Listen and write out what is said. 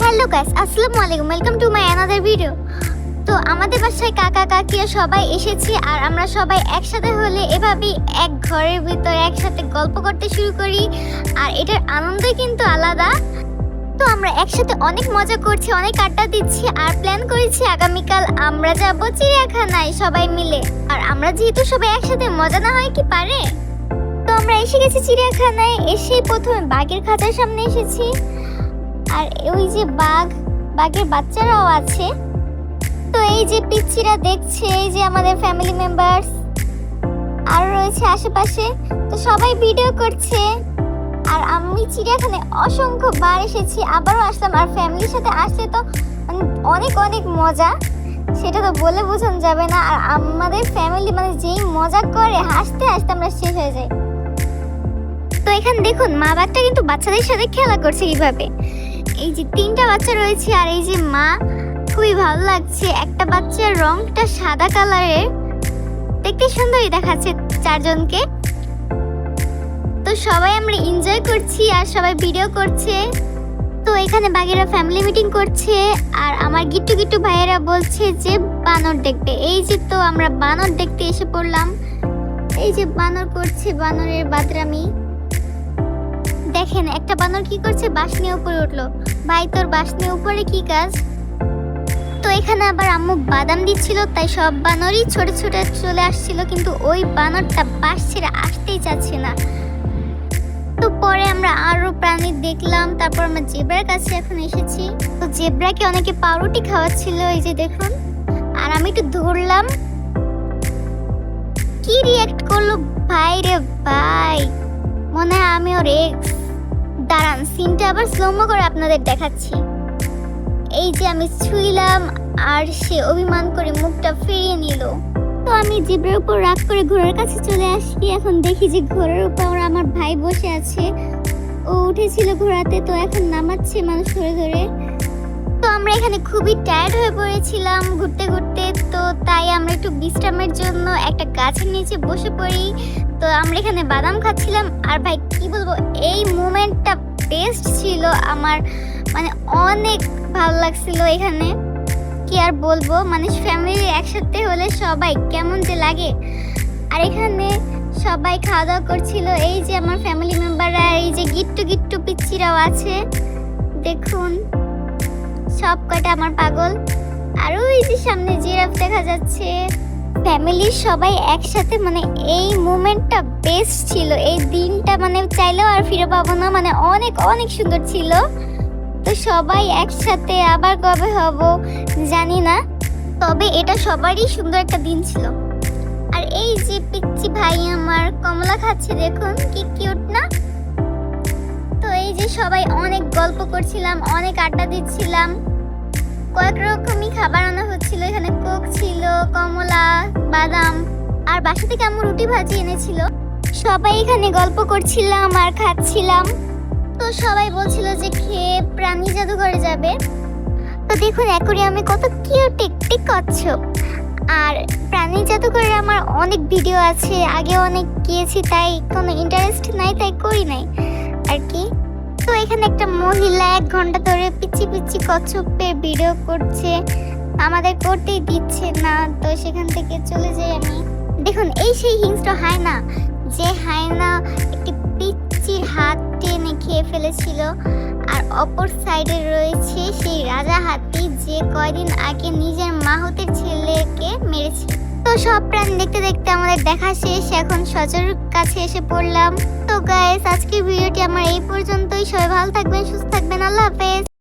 Hello guys, আসসালামু আলাইকুম welcome to my another video তো আমাদের বাসায় কাকা কাকিরা সবাই এসেছি আর আমরা সবাই একসাথে হলে এভাবেই এক ঘরের ভিতরে একসাথে গল্প করতে শুরু করি আর এটার আনন্দই কিন্তু আলাদা। তো আমরা একসাথে অনেক মজা করছি, অনেক আড্ডা দিচ্ছি আর প্ল্যান করেছি আগামীকাল আমরা যাব চিড়িয়াখানায় সবাই মিলে। আর আমরা যেহেতু সবাই একসাথে, মজা না হয় কি পারে? তো আমরা এসে গেছি চিড়িয়াখানায়, এসেই প্রথমে বাঘের খাঁচার সামনে এসেছি। আর ওই যে বাঘ, বাঘের বাচ্চারাও আছে। তো এই যে পিচ্ছিরা দেখছে, এই যে আমাদের ফ্যামিলি মেম্বার্স আরও রয়েছে আশেপাশে, তো সবাই ভিডিও করছে। আর আমি চিড়িয়াখানায় অসংখ্য বার এসেছি, আবারও আসলাম। আর ফ্যামিলির সাথে আসলে তো অনেক অনেক মজা, সেটা তো বলে বোঝানো যাবে না। আর আমাদের ফ্যামিলি মানে যেই মজা করে, হাসতে হাসতে আমরা শেষ হয়ে যাই। তো এখানে দেখুন, মা বাচ্চা কিন্তু বাচ্চাদের সাথে খেলা করছে কীভাবে এই যে তিনটা বাচ্চা রয়েছে আর এই যে মা, খুবই ভালো লাগছে। একটা বাচ্চার রংটা সাদা কালারের। দেখতে সুন্দরই দেখাচ্ছে চারজনকে। তো সবাই আমরা এনজয় করছি আর সবাই ভিডিও করছে। তো এখানে বাগেরা ফ্যামিলি মিটিং করছে আর আমার গিট্টু গিট্টু ভাইয়েরা বলছে যে বানর দেখবে। এই যে তো আমরা বানর দেখতে এসে পড়লাম। এই যে বানর করছে বানরের বাদরামি। দেখেন, একটা বানর কি করছে? বাঁশ নিয়ে উপরে উঠল। ভাই, তোর বাঁশ নিয়ে উপরে কি কাজ? তো এখানে আবার আম্মু বাদাম দিচ্ছিল, তাই সব বানরই ছোট ছোট চলে আসছিল, কিন্তু ওই বানরটা বাস ছেড়ে আসতেই চাচ্ছে না। তো পরে আমরা আরও প্রাণী দেখলাম, তারপর আমরা জেব্রার কাছে এখন এসেছি। তো জেব্রাকে অনেকে পাউরুটি খাওয়াচ্ছিল, এই যে দেখুন। আর আমি একটু ধরলাম। কি রিয়াক্ট করল? ভাই রে ভাই, মনে হয় আমি ওর এক্স দাঁড়ান সিনটা আবার স্লোমো করে আপনাদের দেখাচ্ছি। এই যে আমি ছুইলাম, আর সে অভিমান করে মুখটা ফিরিয়ে নিল। তো আমি জিব্রের উপর রাগ করে ঘোড়ার কাছে চলে আসি। এখন দেখি যে ঘোড়ার উপর আমার ভাই বসে আছে। ও উঠেছিল ঘোড়াতে, তো এখন নামাচ্ছে মানুষ ধরে ধরে। তো আমরা এখানে খুবই টায়ার্ড হয়ে পড়েছিলাম ঘুরতে ঘুরতে। তো তাই আমরা একটু বিশ্রামের জন্য একটা গাছের নিচে বসে পড়ি। তো আমরা এখানে বাদাম খাচ্ছিলাম। আর ভাই, কি বলব, এই মুমেন্টটা বেস্ট ছিল আমার। মানে অনেক ভালো লাগছিল এখানে। কি আর বলব মানে ফ্যামিলি একসাথে হলে সবাই কেমন যে লাগে। আর এখানে সবাই খাওয়া দাওয়া করছিল। এই যে আমার ফ্যামিলি মেম্বাররা এই যে গিট্টু গিট্টু পিচ্ছিরাও আছে। দেখুন সব কটা আমার পাগল। আর ওই যে সামনে জিরাফ দেখা যাচ্ছে। ফ্যামিলির সবাই একসাথে মানে এই মুমেন্টটা বেস্ট ছিল। এই দিনটা মানে চাইলেও আর ফিরে পাবো না মানে অনেক অনেক সুন্দর ছিল। তো সবাই একসাথে আবার কবে হব জানি না, তবে এটা সবারই সুন্দর একটা দিন ছিল। আর এই যে পিচ্ছি ভাই আমার কমলা খাচ্ছে, দেখুন কি কিউট না? তো এই যে সবাই অনেক গল্প করছিলাম, অনেক আড্ডা দিচ্ছিলাম। কয়েক রকমই খাবার আনা হচ্ছিল, এখানে কোক বাদাম আর বাসা থেকে আমার রুটি ভাজি এনেছিল। সবাই এখানে গল্প করছিলাম আর খাচ্ছিলাম। তো সবাই বলছিল যে খেয়ে প্রাণী জাদুঘরে যাবে। তো দেখুন, অ্যাকোরিয়ামে কত কিউট টিকটিক কচ্ছপ আর প্রাণী জাদুঘরে আমার অনেক ভিডিও আছে আগে অনেক গিয়েছি, তাই কোনো ইন্টারেস্ট নাই, তাই করি নাই। আর কি? তো এখানে একটা মহিলা এক ঘণ্টা ধরে পিচ্ছি পিচ্ছি কচ্ছপের ভিডিও করছে। আমাদের করতেই দিচ্ছে না, তো সেখান থেকে চলে যাই আমি। দেখুন, এই সেই হিংস্র হায়না, যে হায়না একটি পিচ্চির হাত টেনে খেয়ে ফেলেছিল, আর অপর সাইডে রয়েছে সেই রাজা হাতি, যে কয়দিন আগে নিজের মাহতের ছেলেকে মেরেছে। তো সব প্রাণ দেখতে দেখতে আমাদের দেখা শেষ, এখন সজর কাছে এসে পড়লাম। তো গাইস আজকের ভিডিওটি আমার এই পর্যন্তই। সবাই ভালো থাকবেন, সুস্থ থাকবেন। আল্লাহ হাফেজ।